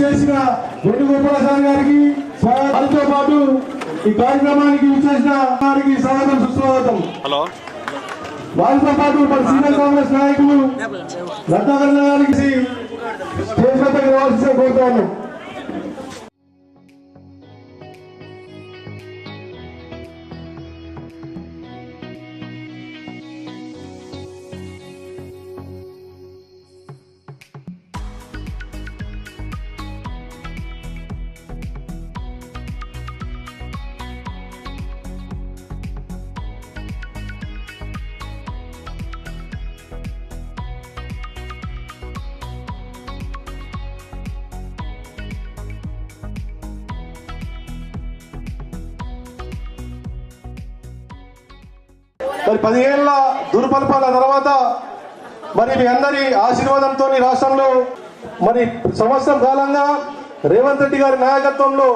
చేసిన వేణుగోపాలస్వామి గారికి స్వాగతం. వారితో పాటు ఈ కార్యక్రమానికి విచ్చేసిన వారికి స్వాగతం సుస్వాగతం. హలో. వారితో పాటు మన సీనియర్ కాంగ్రెస్ నాయకులు రత్నాకరణ గారికి స్టేజ్ వద్దకు రావాల్సిందిగా కోరుతాను మరి పదిహేళ్ళ దుర్పల్పాల తర్వాత మరి మీ అందరి ఆశీర్వాదంతో రాష్ట్రంలో మరి సంవత్సరం కాలంగా రేవంత్ రెడ్డి గారి నాయకత్వంలో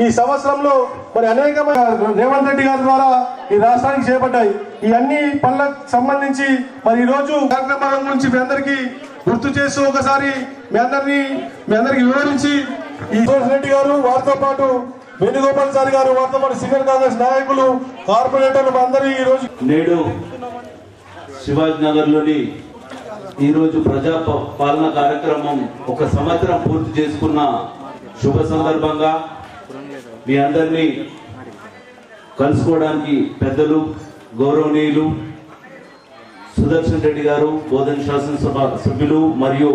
ఈ సంవత్సరంలో మరి అనేకమైన రేవంత్ రెడ్డి గారి ద్వారా ఈ రాష్ట్రానికి చేపట్టాయి. ఈ అన్ని పనులకు సంబంధించి మరి ఈరోజు రోజు కార్యక్రమాల గురించి మీ అందరికీ గుర్తు చేస్తూ ఒకసారి మీ అందరినీ మీ అందరికి వివరించి ఈ రెడ్డి గారు వారితో పాటు వేణుగోపాల్ సార్ గారు వారితో పాటు సీనియర్ కాంగ్రెస్ నాయకులు కార్పొరేటర్లు అందరూ ఈ రోజు నేడు శివాజీ ఈ ఈరోజు ప్రజా పాలన కార్యక్రమం ఒక సంవత్సరం పూర్తి చేసుకున్న శుభ సందర్భంగా మీ అందరినీ కలుసుకోవడానికి పెద్దలు గౌరవనీయులు సుదర్శన్ రెడ్డి గారు బోధన శాసనసభ సభ్యులు మరియు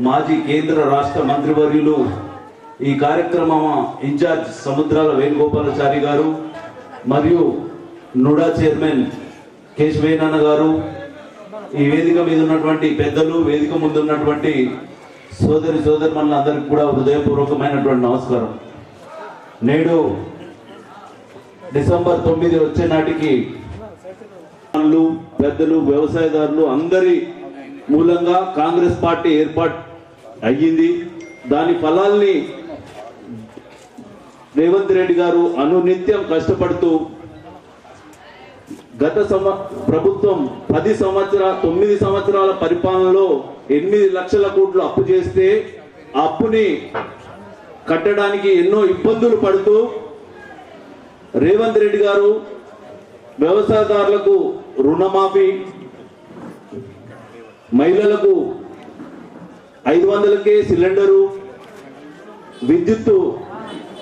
మాజీ కేంద్ర రాష్ట్ర మంత్రివర్యులు ఈ కార్యక్రమం ఇన్ఛార్జ్ సముద్రాల వేణుగోపాలాచారి గారు మరియు నుడా చైర్మన్ కేశవేనాన్న గారు. ఈ వేదిక మీద ఉన్నటువంటి పెద్దలు వేదిక ముందు ఉన్నటువంటి సోదరి సోదరులందరికీ కూడా హృదయపూర్వకమైనటువంటి నమస్కారం. నేడు డిసెంబర్ తొమ్మిది వచ్చే నాటికి పెద్దలు వ్యవసాయదారులు అందరి మూలంగా కాంగ్రెస్ పార్టీ ఏర్పాటు అయ్యింది. దాని ఫలాల్ని రేవంత్ రెడ్డి గారు అనునిత్యం కష్టపడుతూ గత సంవ ప్రభుత్వం పది సంవత్సరాల తొమ్మిది సంవత్సరాల పరిపాలనలో ఎనిమిది లక్షల కోట్లు అప్పు చేస్తే అప్పుని కట్టడానికి ఎన్నో ఇబ్బందులు పడుతూ రేవంత్ రెడ్డి గారు వ్యవసాయదారులకు రుణమాఫీ మహిళలకు ఐదు వందలకే సిలిండరు విద్యుత్తు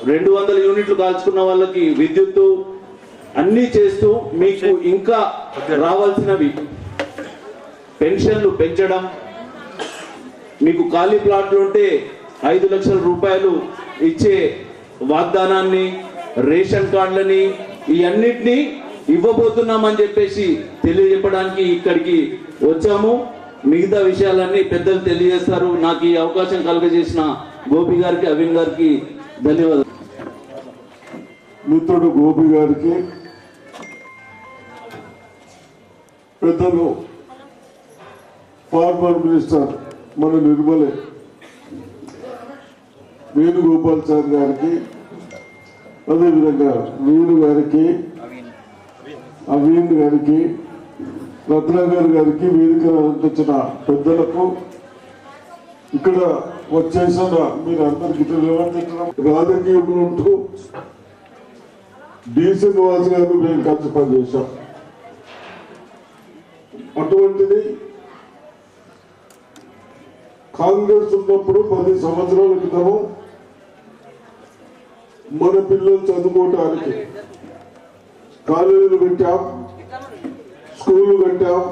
రెండు వందల యూనిట్లు కాల్చుకున్న వాళ్ళకి విద్యుత్తు అన్నీ చేస్తూ మీకు ఇంకా రావాల్సినవి. పెన్షన్లు పెంచడం. మీకు ఖాళీ ప్లాట్లు ఉంటే ఐదు లక్షల రూపాయలు ఇచ్చే వాగ్దానాన్ని రేషన్ కార్డులని ఇవన్నిటినీ ఇవ్వబోతున్నామని చెప్పేసి తెలియజెప్పడానికి ఇక్కడికి వచ్చాము. మిగతా విషయాలన్నీ పెద్దలు తెలియజేస్తారు. నాకు ఈ అవకాశం కలుగజేసిన గోపి గారికి అవిన్ గారికి ధన్యవాదాలు. మిత్రుడు గోపి గారికి పెద్దలు ఫార్మర్ మినిస్టర్ మన నిర్మలే వేణుగోపాల్ గారికి అదేవిధంగా వేణు గారికి అవీన్ గారికి రత్నాకర్ గారికి వేదిక అందించిన పెద్దలకు ఇక్కడ వచ్చేసిన మీరు అందరికి రాజకీయంలో ఉంటూ డీసీ నివాస్ గారు మేము కలిసి పనిచేశాం. అటువంటిది కాంగ్రెస్ ఉన్నప్పుడు పది సంవత్సరాల క్రితము మన పిల్లలు చదువుకోవటానికి కాలేజీలు పెట్టాం స్కూళ్ళు కట్టాం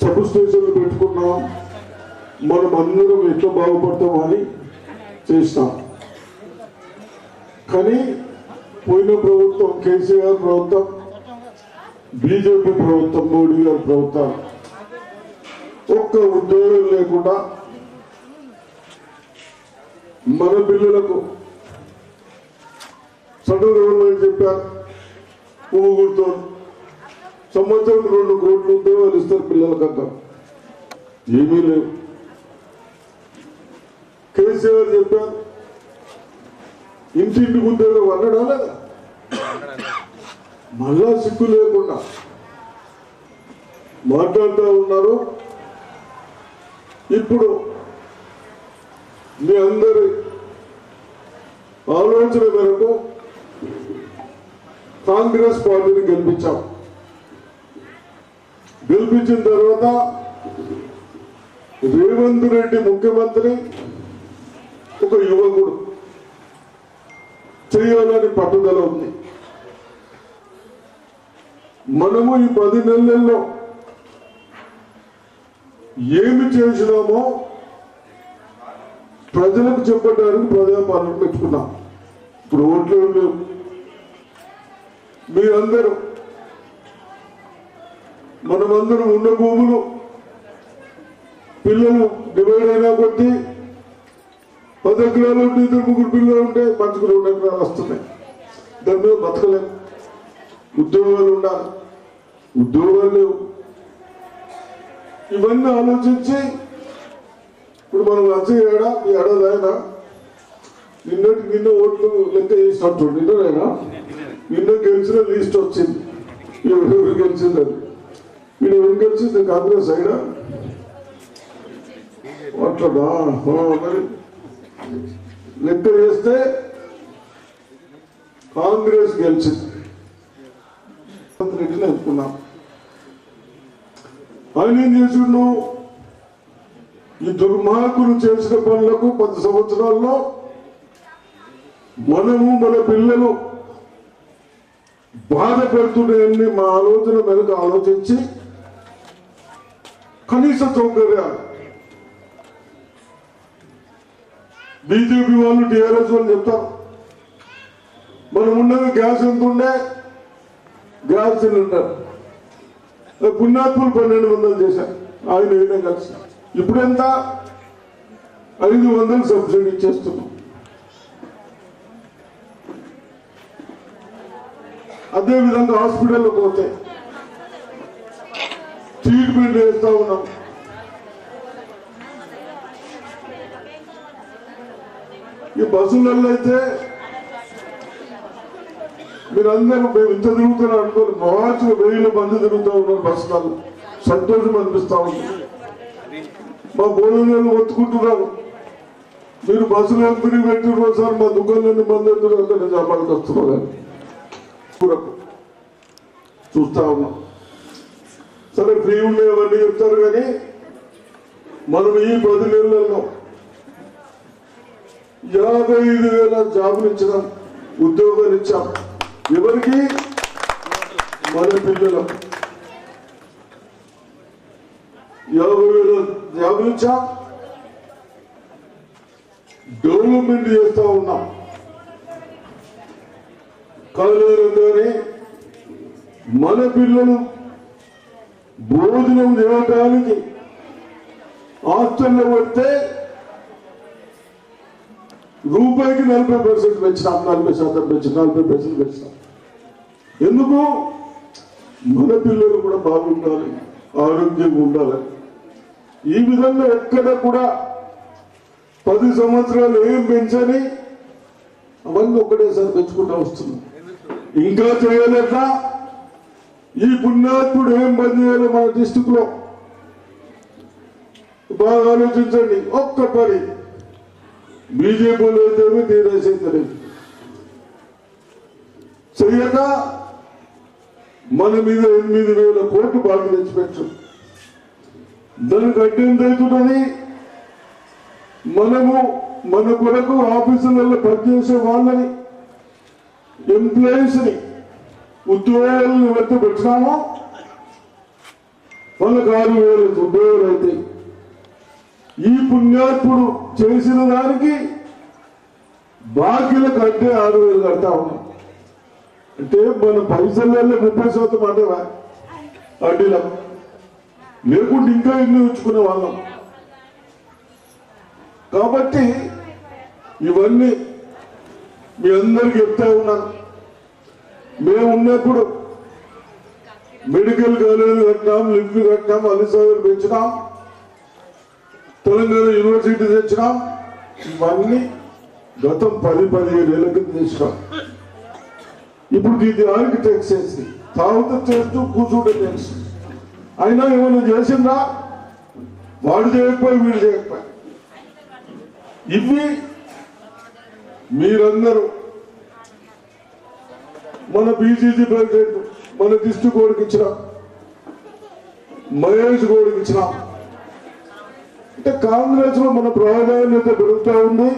సబ్ స్టేషన్లు పెట్టుకున్నాం. మనం అందరం ఎట్లా బాగుపడతాం అని చేస్తాం. కానీ పోయిన ప్రభుత్వం కేసీఆర్ ప్రభుత్వం బీజేపీ ప్రభుత్వం మోడీ గారి ప్రభుత్వం. ఒక్క ఉద్యోగం లేకుండా మన పిల్లలకు సెంట్రల్ గవర్నమెంట్ చెప్పారు ఊగుడుతో సంవత్సరం రెండు కోట్లు ఉద్యోగాలు ఇస్తారు పిల్లలకంతా ఏమీ లేవు. కేసీఆర్ చెప్పారు ఇంటింటికి ఉద్యోగం అన్నడా లేదా? మళ్ళా సిగ్గు లేకుండా మాట్లాడుతూ ఉన్నారు? ఇప్పుడు మీ అందరి ఆలోచన మేరకు కాంగ్రెస్ పార్టీని గెలిపించాం. గెలిపించిన తర్వాత రేవంత్ రెడ్డి ముఖ్యమంత్రి ఒక యువకుడు. చేయాలని పట్టుదల ఉంది. మనము ఈ పది నెలల్లో ఏమి చేసినామో ప్రజలకు చెప్పడానికి ప్రజాపాలన పెట్టుకున్నాం ఇప్పుడు ఓట్లు లేవు. మీరందరూ మనమందరం ఉన్న భూములు పిల్లలు డివైడ్ అయినా కొద్దీ పది ఎకరాలు ఉంటే ఇద్దరు ముగ్గురు పిల్లలు ఉంటే మంచుకు రెండు ఎకరాలు వస్తున్నాయి. దాని మీద బతకలేము ఉద్యోగాలు ఉండాలి. ఉద్యోగాలు లేవు. ఇవన్నీ ఆలోచించి ఇప్పుడు మనం వచ్చే ఏడా ఈ ఏడాది అయినా నిన్నటి నిన్న ఓట్లు లెక్క చేసినట్టు నిన్ననేనా? నిన్న గెలిచిన లిస్ట్ వచ్చింది. ఎవరెవరు గెలిచిందని వీడు ఎవరు గెలిచింది? కాంగ్రెస్ అయినా? అట్లనా మరి లెక్క చేస్తే కాంగ్రెస్ గెలిచింది. రెడ్డిని ఎంచుకున్నాం ఆయన ఏం చేసిండు? ఈ దుర్మార్గులు చేసిన పనులకు పది సంవత్సరాల్లో మనము మన పిల్లలు బాధపడుతున్నాయని మా ఆలోచన మేరకు ఆలోచించి కనీస సౌకర్యాలు బీజేపీ వాళ్ళు టీఆర్ఎస్ వాళ్ళు చెప్తారు. మనం ఉన్నది గ్యాస్ ఎంత ఉండే గ్యాస్ సిలిండర్. పుణ్యాత్ములు పన్నెండు వందలు చేశారు. ఆయన ఏదైనా కలిసి ఇప్పుడు ఎంత? ఐదు వందలు సబ్సిడీ ఇచ్చేస్తున్నాం. అదే విధంగా హాస్పిటల్లో పోతే ట్రీట్మెంట్ వేస్తూ ఉన్నాం. ఈ బస్సులలో అయితే మీరందరూ మేము ఇంత తిరుగుతున్నారు అనుకోరు మార్చులు వెయ్యిల మంది తిరుగుతూ ఉన్నారు బస్సులలో. సంతోషం అనిపిస్తూ ఉంది. మా భోజనాలు ఒత్తుకుంటున్నారు మీరు బస్సులు ఎంపిక పెట్టిన సార్ మా దుకాణాన్ని మంది ఎందుకు అక్కడ వస్తున్నారు చూస్తా ఉన్నాం. సరే ఫ్రీ ఉండే అవన్నీ చెప్తారు కానీ మనం ఈ పది నెలల్లో యాభై ఐదు వేల జాబులు ఇచ్చినాం ఉద్యోగాలు ఇచ్చాం. ఎవరికి? మన పిల్లలు యాభై వేల జాబులు ఇచ్చాం. డెవలప్మెంట్ చేస్తా ఉన్నాం. కాలేరంగానే మన పిల్లలు భోజనం చేయడానికి హాస్టల్లో పడితే రూపాయికి నలభై పర్సెంట్ పెంచినాం నలభై శాతం పెంచిన నలభై పర్సెంట్ పెంచినాం. ఎందుకు? మన పిల్లలు కూడా బాగుండాలి ఆరోగ్యంగా ఉండాలి. ఈ విధంగా ఎక్కడ కూడా పది సంవత్సరాలు ఏం పెంచని అవన్నీ ఒకటేసారి పెంచుకుంటూ వస్తున్నాం. ఇంకా చేయలేక ఈ పుణ్యాత్ముడు ఏం పని చేయాలి మన డిస్టిక్లో? బాగా ఆలోచించండి. ఒక్క పని. బీజేపీలో అయితేమి టీఆర్ఎస్ అయితేనే చెయ్యక మన మీద ఎనిమిది వేల కోట్లు బాగా తెచ్చిపెట్టు దాన్ని అడ్డు ఎంత అవుతుందని మనము మన కొరకు ఆఫీసులలో పనిచేసే వాళ్ళని ఎంప్లాయీస్ని ఉద్యోగాలను వెంట పెట్టినామో వాళ్ళకి ఆరు వేలు ఉద్యోగాలు అవుతాయి ఈ పుణ్యాత్ముడు చేసిన దానికి బాకీల కట్టే ఆరు వేలు కడతా ఉన్నాం. అంటే మన పైసలలో ముప్పై శాతం అంటే అడ్డీలం? లేకుంటే ఇంకా ఎన్ని ఉంచుకునే వాళ్ళం? కాబట్టి ఇవన్నీ మీ అందరికి చెప్తా ఉన్నాను మేము ఉన్నప్పుడు మెడికల్ కాలేజీలు కట్టినాం లిఫ్ట్ కట్టినాం అలిసాగర్ పెంచినాం తెలంగాణ యూనివర్సిటీ తెచ్చినాం. ఇవన్నీ గతం పది పదిహేను ఏళ్ళ కింద తెచ్చినాం. ఇప్పుడు దీన్ని ఆర్కిటెక్ట్ చేసి తాగుతూ చేస్తూ కూర్చుంటే ట్యాక్స్ అయినా ఏమైనా చేసిందా? వాడు చేయకపోయి వీడు చేయకపోయి. ఇవి మీరందరూ మన బీసీసీ ప్రెసిడెంట్ మన డిస్ట్రిక్ట్ కోడికి ఇచ్చిన. మహేష్ గౌడ్కి ఇచ్చిన. అంటే కాంగ్రెస్లో మన ప్రాధాన్యత పెరుగుతూ ఉంది.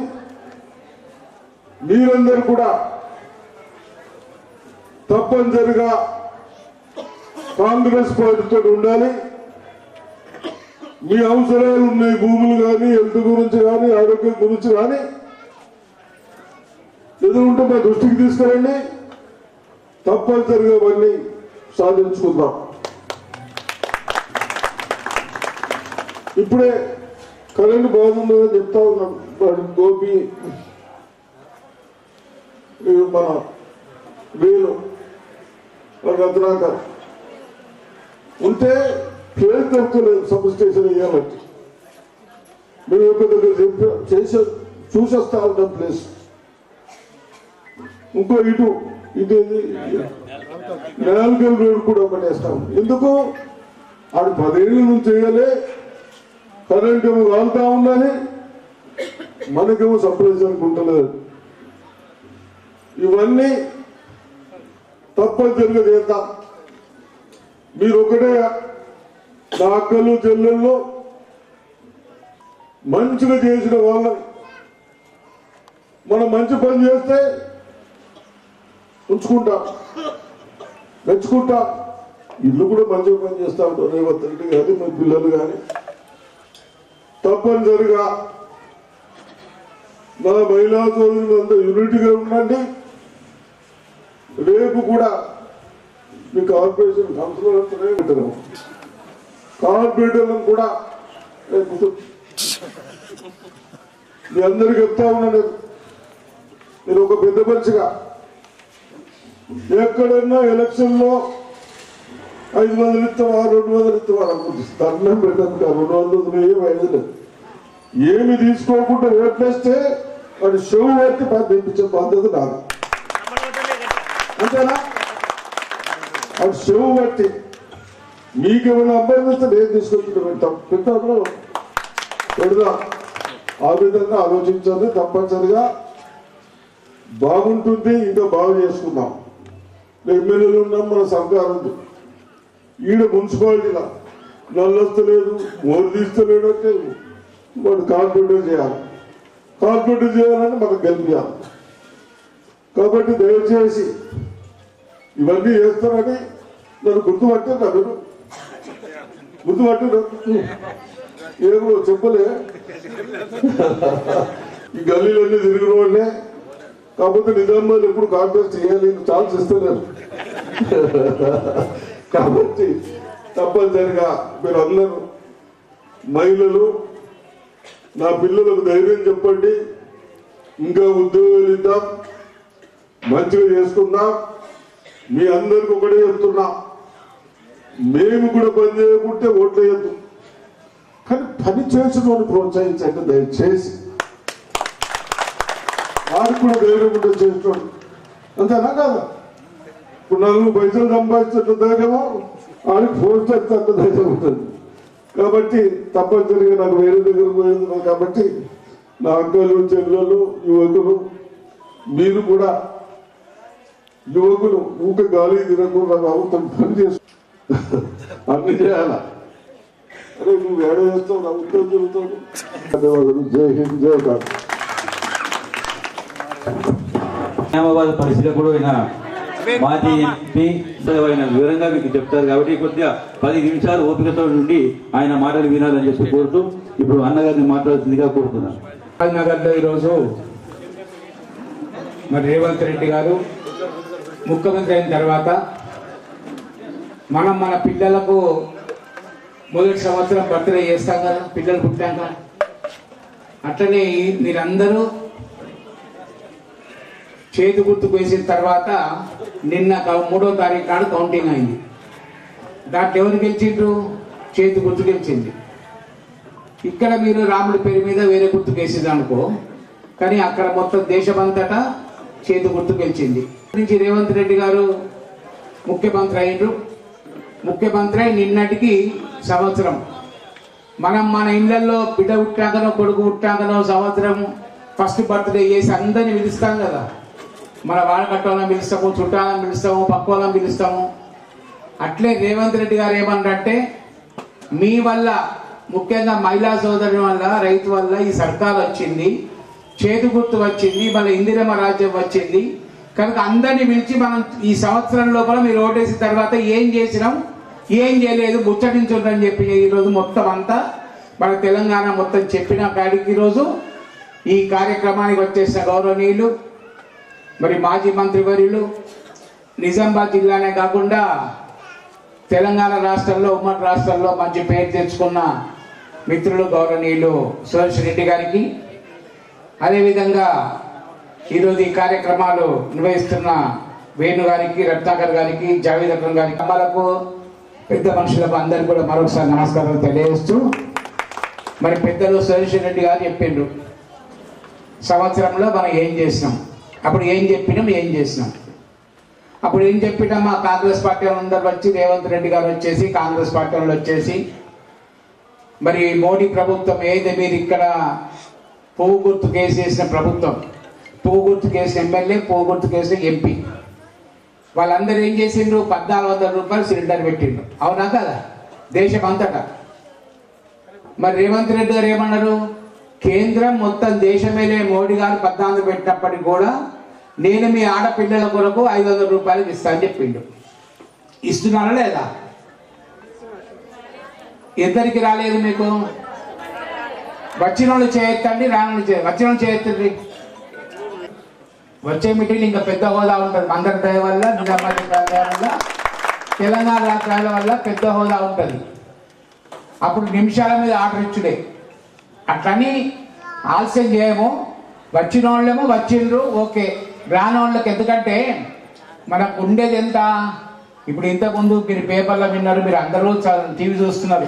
మీరందరూ కూడా తప్పనిసరిగా కాంగ్రెస్ పార్టీతో ఉండాలి. మీ అవసరాలు ఉన్నాయి భూములు కానీ హెల్త్ గురించి కానీ ఆరోగ్యం గురించి కానీ ఎదురుంటే ఉంటే మా దృష్టికి తీసుకురండి. తప్పనిసరిగా అవన్నీ సాధించుకుందాం. ఇప్పుడే కరెంట్ బాగుందని చెప్తా ఉన్నాం వాడు గోపి. ఇది మన వీలు. రత్నాకర్. ఉంటే ప్లేస్ దొరకలేదు సబ్ స్టేషన్ వేయాలంటే మేము ఒక దగ్గర చెప్పి చేసే చూసేస్తా ఉంటాం ప్లేస్. ఇంకో ఇటు ఇటు ఏది? నాలుగేళ్ళ రోడ్ కూడా ఒకటి వేస్తాం ఎందుకు? ఆడు పదేళ్ళ నుంచి చేయాలి. కరెంట్ ఏమో కాలుతా ఉన్నది మనకేమో సర్ప్రైజ్ అనుకుంటలేదు ఇవన్నీ తప్పనిసరిగా చేద్దాం మీరు ఒకటే నా అక్కలు చెల్లెళ్ళు మంచిగా చేసిన వాళ్ళని మనం మంచి పని చేస్తే ఉంచుకుంటాం. మెచ్చుకుంటాం. ఇల్లు కూడా మంచిగా పని చేస్తా ఉంటారు రేవంత్ రెడ్డి కానీ మన పిల్లలు కానీ తప్పనిసరిగా మన మహిళా సోదరులంతా యూనిట్గా ఉండండి. రేపు కూడా మీ కార్పొరేషన్ కౌన్సిలర్లతోనే ఉంటాము కార్పొరేటర్లను కూడా రేపు మీ అందరికి చెప్తా ఉన్నాను. నేను ఒక పెద్ద మనిషిగా. ఎక్కడన్నా ఎలక్షన్లో ఐదు వందలు ఇస్తావా రెండు వందలు ఇస్తావా అనుకుంటుంది దండం పెట్టదు రెండు వందలు ఏమి ఐదు ఏమి తీసుకోకుండా ఓట్లేస్తే వాడు షో ఎత్తి పంపించే పద్ధతి నాది. అంతేనా? వాడు షో బట్టి మీకు ఏమైనా వస్తే నేను తీసుకొచ్చి పెడతాం. పెట్టాను పెడదాం. ఆ విధంగా ఆలోచించాలి తప్పనిసరిగా బాగుంటుంది ఇంకా బాగు చేసుకుందాం. ఎమ్మెల్యేలు ఉన్నాం మన సర్కార్ ఉంది. ఈడ మున్సిపాలిటీలో నల్లొస్తలేదు మోరు తీస్తలేడు అంటే వాడు కాన్ఫిడెంట్ చేయాలి. కాన్ఫిడెంట్ చేయాలని మనకు గెలిపించాలి కాబట్టి దయచేసి ఇవన్నీ చేస్తారని నన్ను గుర్తుపట్టారు మీరు గుర్తుపట్టారు. ఏమో చెప్పలే. ఈ గల్లీలన్నీ తిరిగిన వాళ్ళే కాకపోతే నిజామాబాద్ ఎప్పుడు కాంటెస్ట్ చేయాలి ఛాన్స్ ఇస్తున్నారు కాబట్టి తప్పనిసరిగా మీరు అందరూ మహిళలు నా పిల్లలకు ధైర్యం చెప్పండి. ఇంకా ఉద్యోగాలు ఇద్దాం మంచిగా చేసుకుందాం. మీ అందరికి ఒకటే చెప్తున్నా మేము కూడా పని చేయకుంటే ఓట్లు వేయద్దు. కానీ పని చేసిన వాళ్ళు ప్రోత్సహించండి దయచేసి. వారికి కూడా ధైర్యం ఉంటే చేస్తున్నాడు అంతేనా కాదా? నలుగురు పైసలు సంపాదించట్టు ధైర్యమో వాడికి ఫోన్ చేస్తే అంత ధైర్యం ఉంటుంది. కాబట్టి తప్పనిసరిగా నాకు వేరే దగ్గర పోయింది కాబట్టి నా అక్కలు చెల్లెలు యువకులు మీరు కూడా యువకులు ఊక గాలి తినకుండా ప్రభుత్వం పని చేసు అన్ని చేయాలా? అరే నువ్వు ఏడ చేస్తావు? నా ఉద్యోగం జరుగుతావు ధన్యవాదాలు. జై హింద్ జై భారత్. నిజామాబాద్ పరిశీలకుడు అయిన మాజీ ఎంపీ ఆయన వివరంగా మీకు చెప్తారు కాబట్టి కొద్దిగా పది నిమిషాలు ఓపికతో నుండి ఆయన మాటలు వినాలని చెప్పి కోరుతూ ఇప్పుడు అన్నగారిని మాట్లాడుతుందిగా కోరుతున్నాను. నగర్లో ఈరోజు మరి రేవంత్ రెడ్డి గారు ముఖ్యమంత్రి అయిన తర్వాత మనం మన పిల్లలకు మొదటి సంవత్సరం బర్త్డే చేస్తాం కదా పిల్లలు పుట్టాక. అట్లనే మీరందరూ చేతి గుర్తుకు వేసిన తర్వాత నిన్న మూడో తారీఖు నాడు కౌంటింగ్ అయింది. దాంట్లో ఎవరు గెలిచిండ్రు? చేతి గుర్తు గెలిచింది. ఇక్కడ మీరు రాముడి పేరు మీద వేరే గుర్తుకు వేసింది అనుకో. కానీ అక్కడ మొత్తం దేశమంతటా చేతి గుర్తు గెలిచింది. నుంచి రేవంత్ రెడ్డి గారు ముఖ్యమంత్రి అయ్యారు ముఖ్యమంత్రి అయి నిన్నటికి సంవత్సరం. మనం మన ఇళ్ళలో బిడ్డ పుట్టాకనో కొడుకు పుట్టాకనో సంవత్సరం ఫస్ట్ బర్త్డే చేసి అందరిని పిలుస్తాం కదా. మన వాడకట్టోళ్ళని పిలుస్తాము చుట్టాలను పిలుస్తాము పక్కోళ్ళని పిలుస్తాము. అట్లే రేవంత్ రెడ్డి గారు ఏమన్నారంటే మీ వల్ల ముఖ్యంగా మహిళా సోదరుల వల్ల రైతు వల్ల ఈ సర్కార్ వచ్చింది చేతి గుర్తు వచ్చింది మన ఇందిరమ్మ రాజ్యం వచ్చింది. కనుక అందరినీ పిలిచి మనం ఈ సంవత్సరం లోపల మీరు ఓటేసిన తర్వాత ఏం చేసినాం ఏం చేయలేదు ముచ్చటించుందని చెప్పి ఈరోజు మొత్తం అంతా మన తెలంగాణ మొత్తం చెప్పిన కాడికి ఈరోజు ఈ కార్యక్రమానికి వచ్చేసిన గౌరవనీయులు మరి మాజీ మంత్రివర్యులు నిజామాబాద్ జిల్లానే కాకుండా తెలంగాణ రాష్ట్రంలో ఉమ్మడి రాష్ట్రంలో మంచి పేరు తెచ్చుకున్న మిత్రులు గౌరవనీయులు సురేష్ రెడ్డి గారికి. అదేవిధంగా ఈరోజు ఈ కార్యక్రమాలు నిర్వహిస్తున్న వేణు గారికి రత్నాకర్ గారికి జావేద్ అక్రమ్ గారికి అమ్మలకు పెద్ద మనుషులకు అందరికీ కూడా మరొకసారి నమస్కారం తెలియజేస్తూ మరి పెద్దలు సురేష్ రెడ్డి గారు చెప్పిండ్రు. సంవత్సరంలో మనం ఏం చేసినాం? అప్పుడు ఏం చెప్పినాం? ఏం చేసినాం? అప్పుడు ఏం చెప్పినా? మా కాంగ్రెస్ పార్టీ అందరు వచ్చి రేవంత్ రెడ్డి గారు వచ్చేసి కాంగ్రెస్ పార్టీ వాళ్ళు వచ్చేసి మరి మోడీ ప్రభుత్వం ఏది? మీరు ఇక్కడ పువ్వు గుర్తు కేసు చేసిన ప్రభుత్వం పువ్వు గుర్తు కేసు ఎమ్మెల్యే పువ్వు గుర్తు కేసు ఎంపీ. వాళ్ళందరూ ఏం చేసిండ్రు? పద్నాలుగు వందల రూపాయలు సిలిండర్ పెట్టిండ్రు. అవునా కదా? దేశం అంతటా. మరి రేవంత్ రెడ్డి గారు ఏమన్నారు? కేంద్రం మొత్తం దేశమేలే. మోడీ గారు పద్నాలుగు పెట్టినప్పటికి కూడా నేను మీ ఆడపిల్లల కొరకు ఐదు వందల రూపాయలు ఇస్తాను చెప్పిండు. ఇస్తున్నారా లేదా? ఇద్దరికి రాలేదు మీకు? వచ్చిన వాళ్ళు చేయొద్దండి రాని వచ్చిన వాళ్ళు చేయొద్దండి. వచ్చే మీటింగ్ ఇంకా పెద్ద హోదా ఉంటుంది. అందరి దయ వల్ల నిజామాబాద్ దయ వల్ల తెలంగాణ రాష్ట్రాల వల్ల పెద్ద హోదా ఉంటుంది. అప్పుడు నిమిషాల మీద ఆర్డర్ ఇచ్చుడే. అట్లని ఆలస్యం చేయము. వచ్చిన వాళ్ళేమో వచ్చిండ్రు ఓకే. రానోళ్ళకి ఎందుకంటే మనకు ఉండేది ఎంత? ఇప్పుడు ఇంతకుముందు మీరు పేపర్లో విన్నారు మీరు అందరూ టీవీ చూస్తున్నారు.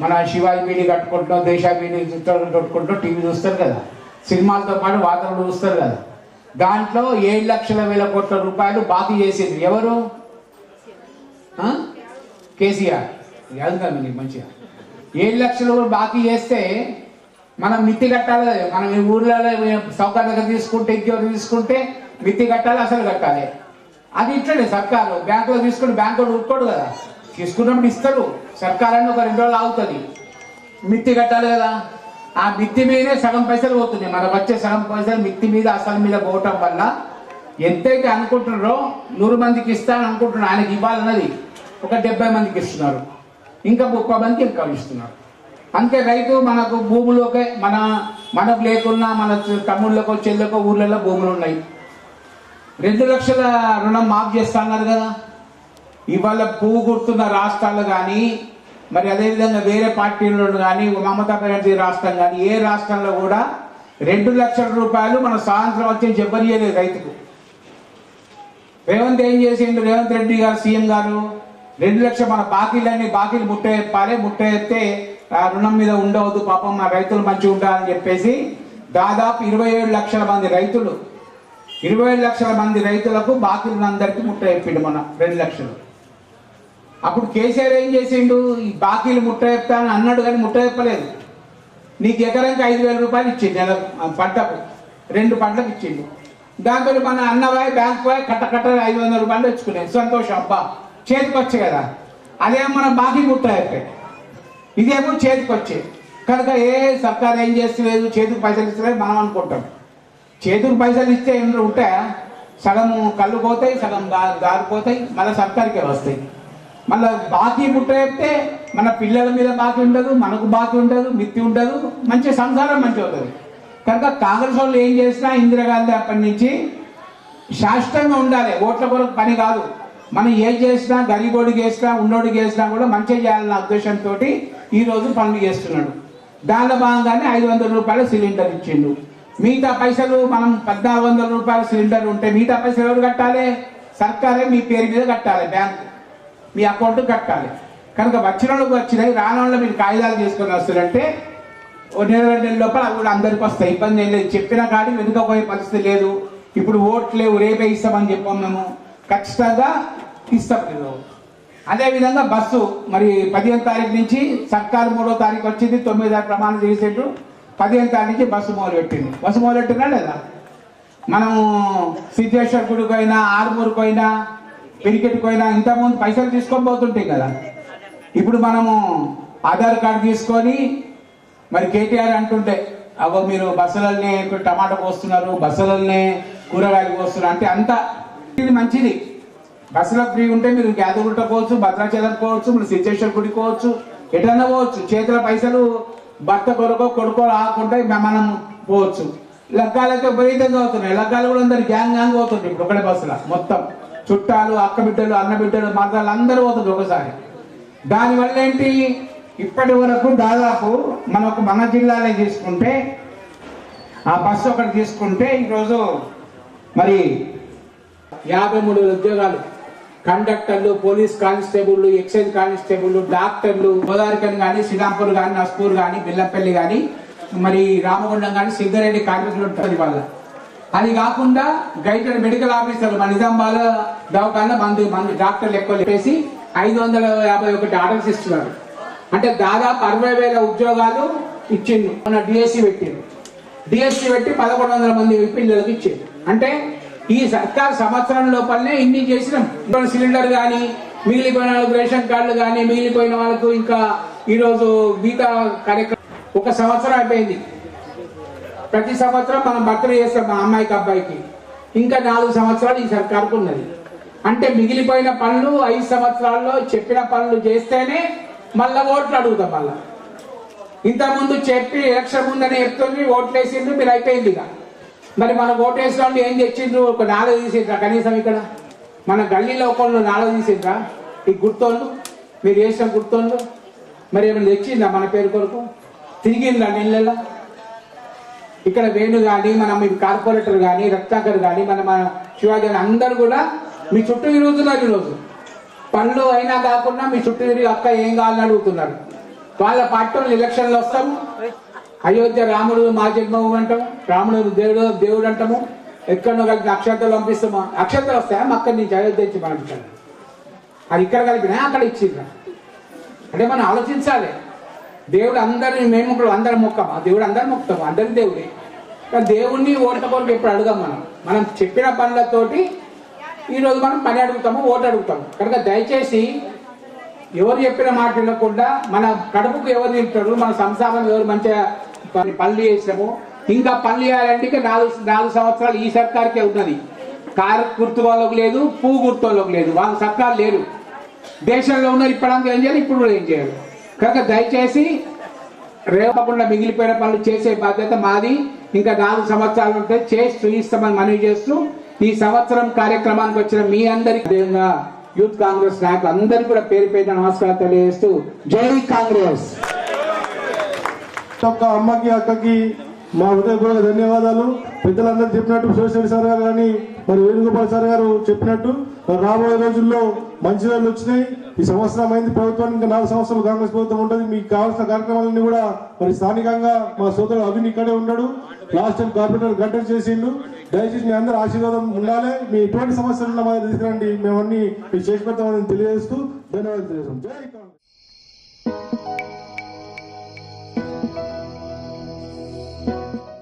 మన శివాజీ బీడీ కట్టుకుంటున్నాం దేశా బీడీ కట్టుకుంటున్నాం టీవీ చూస్తారు కదా. సినిమాలతో పాటు వార్తలు చూస్తారు కదా. దాంట్లో ఏడు లక్షల వేల కోట్ల రూపాయలు బాకీ చేసేది ఎవరు? కేసీఆర్. అది మీకు మంచిగా. ఏడు లక్షలు కూడా బాకీ చేస్తే మనం మిత్తి కట్టాలి మనం ఈ ఊర్లలో సౌకర్యంగా తీసుకుంటే ఇంకెవరు తీసుకుంటే మిత్తి కట్టాలి అసలు కట్టాలి. అది ఇట్లనే సర్కారు. బ్యాంకులో తీసుకుని బ్యాంకు ఊరుకోడు కదా. తీసుకున్నప్పుడు ఇస్తారు సర్కారాన్ని ఒక రెండు రోజులు ఆగుతుంది. మిత్తి కట్టాలి కదా. ఆ మిత్తి మీదే సగం పైసలు పోతున్నాయి. మన వచ్చే సగం పైసలు మిత్తి మీద అసలు మీద పోవటం వల్ల ఎంతైతే అనుకుంటున్నారో నూరు మందికి ఇస్తాను అనుకుంటున్నారు ఆయనకి ఇవ్వాలన్నది ఒక డెబ్బై మందికి ఇస్తున్నారు. ఇంకా ముప్పై మందికి ఇంకా ఇస్తున్నారు. అంతే రైతు మనకు భూములోకే మన మనకు లేకున్నా మన తమ్ముళ్ళకో చెల్లెకో ఊర్లలో భూములు ఉన్నాయి. రెండు లక్షల రుణం మాఫ్ చేస్తా అన్నారు కదా. ఇవాళ పువ్వు గుర్తున్న రాష్ట్రాలు కానీ మరి అదేవిధంగా వేరే పార్టీలు కానీ మమతా బెనర్జీ రాష్ట్రం కానీ ఏ రాష్ట్రంలో కూడా రెండు లక్షల రూపాయలు మన స్వాతంత్రం వచ్చి చెప్పనియలేదు రైతుకు. రేవంత్ ఏం చేసిండు? రేవంత్ రెడ్డి గారు సీఎం గారు రెండు లక్షల మన బాకీలన్నీ బాకీలు ముట్ట చెప్పాలి ముట్ట చెప్తే ఆ రుణం మీద ఉండవద్దు పాపం మా రైతులు మంచిగా ఉండాలని చెప్పేసి దాదాపు ఇరవై ఏడు లక్షల మంది రైతులు ఇరవై లక్షల మంది రైతులకు బాకీలందరికీ ముట్ట చెప్పిండు మన రెండు లక్షలు. అప్పుడు కేసీఆర్ ఏం చేసిండు? ఈ బాకీలు ముట్ట చెప్తాను అన్నాడు కానీ ముట్ట చెప్పలేదు. నీకు ఎకరానికి ఐదు వేల రూపాయలు ఇచ్చిండు నెల పంటకు. రెండు పంటలకు ఇచ్చిండు. దాంతో మన అన్నవాయి బ్యాంక్ పోయి కట్ట కట్ట ఐదు వందల రూపాయలు తెచ్చుకునే సంతోషం అబ్బా. చేతికి కదా. అదేమో మన బాకీ ముట్ట అయిపోయి ఇదేమో చేతికొచ్చే కనుక ఏ సర్కార్ ఏం చేస్తలేదు చేతికి పైసలు ఇస్తలేదు మనం అనుకుంటాం. చేతులు పైసలు ఇస్తే ఇందులో ఉంటే సగం కళ్ళు పోతాయి సగం దారిపోతాయి మళ్ళీ సర్కారికే వస్తాయి. మళ్ళీ బాకీ ముట్ట చెప్తే మన పిల్లల మీద బాకీ ఉండదు మనకు బాకీ ఉండదు మిత్తి ఉండదు మంచి సంసారం మంచి అవుతుంది. కనుక కాంగ్రెస్ వాళ్ళు ఏం చేసినా ఇందిరాగాంధీ అప్పటి నుంచి శాశ్వతంగా ఉండాలి. ఓట్ల కొరకు పని కాదు. మనం ఏం చేసినా గరీబోడికి చేసినా ఉన్నోడికి చేసినా కూడా మంచిగా చేయాలన్న ఉద్దేశంతో ఈరోజు పనులు చేస్తున్నాడు. దానిలో భాగంగానే ఐదు వందల రూపాయల సిలిండర్ ఇచ్చిండు. మిగతా పైసలు మనం పద్నాలుగు వందల రూపాయల సిలిండర్ ఉంటే మిగతా పైసలు ఎవరు కట్టాలి? సర్కారే మీ పేరు మీద కట్టాలి బ్యాంక్. మీ అకౌంట్ కట్టాలి. కనుక వచ్చిన వాళ్ళకి వచ్చినాయి రాని వాళ్ళు మీరు కాగితాలు తీసుకుని వస్తారంటే ఓ నెల రెండు నెలల లోపల అవి కూడా అందరికి వస్తాయి. ఇబ్బంది ఏం లేదు. చెప్పిన కాడి వెనుకపోయే పరిస్థితి లేదు. ఇప్పుడు ఓట్లు లేవు రేపే ఇస్తామని చెప్పాం మేము. ఖచ్చితంగా ఇస్తాం లేదు అదేవిధంగా బస్సు మరి పదిహేను తారీఖు నుంచి సర్కారు మూడో తారీఖు వచ్చింది తొమ్మిది తారీఖు ప్రమాణం చేసేట్టు. పదిహేను తారీఖు నుంచి బస్సు మొదలుపెట్టింది బస్సు మొదలెట్టినా లేదా? మనము సిద్ధేశ్వర్ గుడికి పోయినా ఆరుమూరుకు పోయినా పిరికెట్ పోయినా ఇంతకుముందు పైసలు తీసుకొని పోతుంటాయి కదా. ఇప్పుడు మనము ఆధార్ కార్డు తీసుకొని మరి కేటీఆర్ అంటుంటే అగో మీరు బస్సులనే టమాటా పోస్తున్నారు బస్సులనే కూరగాయలు పోస్తున్నారు. అంటే అంత ఇది మంచిది. బస్సులో ఫ్రీ ఉంటే మీరు గ్యాదగుట్ట పోవచ్చు భద్రాచలం పోవచ్చు మీరు సిద్ధేశ్వర్ గుడికి పోవచ్చు ఎటన్నా పోవచ్చు. చేతుల పైసలు భర్త కొడుకో కొడుకో రాకుండా మనం పోవచ్చు. లగ్గాలైతే విపరీతంగా అవుతున్నాయి. లగ్గాలు కూడా అందరు గ్యాంగ్ గ్యాంగ్ అవుతుంది ఇప్పుడు ఒకటే బస్సులో మొత్తం చుట్టాలు అక్క బిడ్డలు అన్న బిడ్డలు మరదలు అందరూ పోతుంటారు ఒకసారి. దానివల్ల ఏంటి? ఇప్పటి వరకు దాదాపు మనకు మన జిల్లాలో తీసుకుంటే ఆ బస్సు ఒకటి తీసుకుంటే ఈరోజు మరి యాభై మూడు ఉద్యోగాలు కండక్టర్లు పోలీస్ కానిస్టేబుల్ ఎక్సైజ్ కానిస్టేబుల్ డాక్టర్లు గోదావరికన్ కానీ శ్రీరాంపూర్ కానీ నస్పూర్ కానీ బిల్లంపల్లి కానీ మరి రామగుండం కానీ సింగరెడ్డి కార్మికులు ఉంటుంది వాళ్ళ అది కాకుండా గైడెడ్ మెడికల్ ఆఫీసర్లు మన నిజామాబాద్ దవాఖాన మంది మంది డాక్టర్లు ఎక్కువ చెప్పేసి ఐదు వందల యాభై ఒకటి ఆర్డర్స్ ఇస్తున్నారు. అంటే దాదాపు అరవై వేల ఉద్యోగాలు ఇచ్చిండు మన డిఎస్సి పెట్టిండు డిఎస్సి పెట్టి పదకొండు వందల మంది పిల్లలకు ఇచ్చిండు అంటే ఈ సర్కార్ సంవత్సరం లోపలనే ఇన్ని చేసినాం. సిలిండర్ కానీ మిగిలిపోయిన వాళ్ళకు రేషన్ కార్డులు కానీ మిగిలిపోయిన వాళ్ళకు ఇంకా ఈరోజు గీతా కార్యక్రమం ఒక సంవత్సరం అయిపోయింది. ప్రతి సంవత్సరం మనం బర్త్డే చేస్తాం మా అమ్మాయికి అబ్బాయికి. ఇంకా నాలుగు సంవత్సరాలు ఈ సర్కార్కు ఉన్నది. అంటే మిగిలిపోయిన పనులు ఐదు సంవత్సరాల్లో చెప్పిన పనులు చేస్తేనే మళ్ళా ఓట్లు అడుగుతాం మళ్ళా. ఇంతకుముందు చెప్పి ఎలక్షన్ ముందని చెప్తుంది ఓట్లు వేసింది మీరు అయిపోయింది ఇక. మరి మనం ఓటు వాళ్ళు ఏం తెచ్చిండ్రు? ఒక నాలుగు తీసిండ్రా కనీసం ఇక్కడ. మన గల్లీలో ఒకళ్ళు నాలుగు తీసిండ్రా. ఈ గుర్తోళ్ళు మీరు వేసిన గుర్తోళ్ళు మరి ఏమైనా తెచ్చిందా మన పేరు కొరకు? తిరిగిందా నీళ్ళలో ఇక్కడ వేణు కానీ మన మీ కార్పొరేటర్ కానీ రత్నాకర్ కానీ మన మన శివాజీ అందరు కూడా మీ చుట్టూ తిరుగుతున్నారు ఈరోజు. పనులు అయినా కాకుండా మీ చుట్టూ తిరిగి అక్క ఏం కావాలని అడుగుతున్నారు. వాళ్ళ పార్టీ ఎలక్షన్లు వస్తాము అయోధ్య రాముడు మా జన్మభూమి అంటాము రాముడు దేవుడు దేవుడు అంటాము. ఎక్కడో కలిపి అక్షంతలు పంపిస్తామా? అక్షంతలు వస్తాయా? మా అక్కడి నుంచి అయోధ్య నుంచి పంపించాలి అది ఇక్కడ కలిపినా అక్కడ ఇచ్చిండ్రా. అంటే మనం ఆలోచించాలి. దేవుడు అందరిని మేము ఇప్పుడు అందరం మొక్కమా? దేవుడు అందరు మొక్కుతాము? అందరి దేవుడే. కానీ దేవుణ్ణి ఓట్ల కొరకు ఎప్పుడు అడగం మనం? మనం చెప్పిన పనులతోటి ఈరోజు మనం పని అడుగుతాము ఓటు అడుగుతాము. కనుక దయచేసి ఎవరు చెప్పిన మాట వినకుండా మన కడుపుకు ఎవరు తింటారు మన సంసారం ఎవరు మంచిగా పనులు చేసినాము. ఇంకా పనులు చేయాలంటే నాలుగు నాలుగు సంవత్సరాలు ఈ సర్కార్కే ఉన్నది. కారు గుర్తు వాళ్ళకు లేదు పువ్వు గుర్తు వాళ్ళకు లేదు. వాళ్ళ సర్కారు లేరు. దేశంలో ఉన్నారు ఇప్పటిదాకా ఏం చేయాలి? ఇప్పుడు కూడా ఏం చేయాలి? కనుక దయచేసి రేపకుండా మిగిలిపోయిన పనులు చేసే బాధ్యత మాది. ఇంకా నాలుగు సంవత్సరాలు ఉంటే చేసి చూయిస్తామని మనవి చేస్తూ ఈ సంవత్సరం కార్యక్రమానికి వచ్చిన మీ అందరికి అదేవిధంగా యూత్ కాంగ్రెస్ నాయకులు అందరికీ కూడా పేరు పేరు నమస్కారం తెలియజేస్తూ జై కాంగ్రెస్! ఒక్క అమ్మకి అక్కకి మా హృదయపూర్వక ధన్యవాదాలు. పెద్దలందరూ చెప్పినట్టు సోషల్ సార్ గారు కానీ మరి వేణుగోపాల్ సార్ గారు చెప్పినట్టు మరి రాబోయే రోజుల్లో మంచి రోజులు వచ్చినాయి. ఈ సంవత్సరం అయింది ప్రభుత్వానికి ఇంకా నాలుగు సంవత్సరాలు కాంగ్రెస్ ప్రభుత్వం ఉంటుంది. మీకు కావాల్సిన కార్యక్రమాలన్నీ కూడా మరి స్థానికంగా మా సోదరుడు అభిన్ ఇక్కడే ఉన్నాడు. లాస్ట్ టైం కార్పొరేటర్ గంటలు చేసిండు. దయచేసి మీ అందరూ ఆశీర్వాదం ఉండాలి. మీ ఎటువంటి సమస్యలు ఉన్నా మా దగ్గర తీసుకురండి. మేము అన్ని మీకు చేసి పెడతామని తెలియజేస్తూ ధన్యవాదాలు తెలియజేస్తాం. జై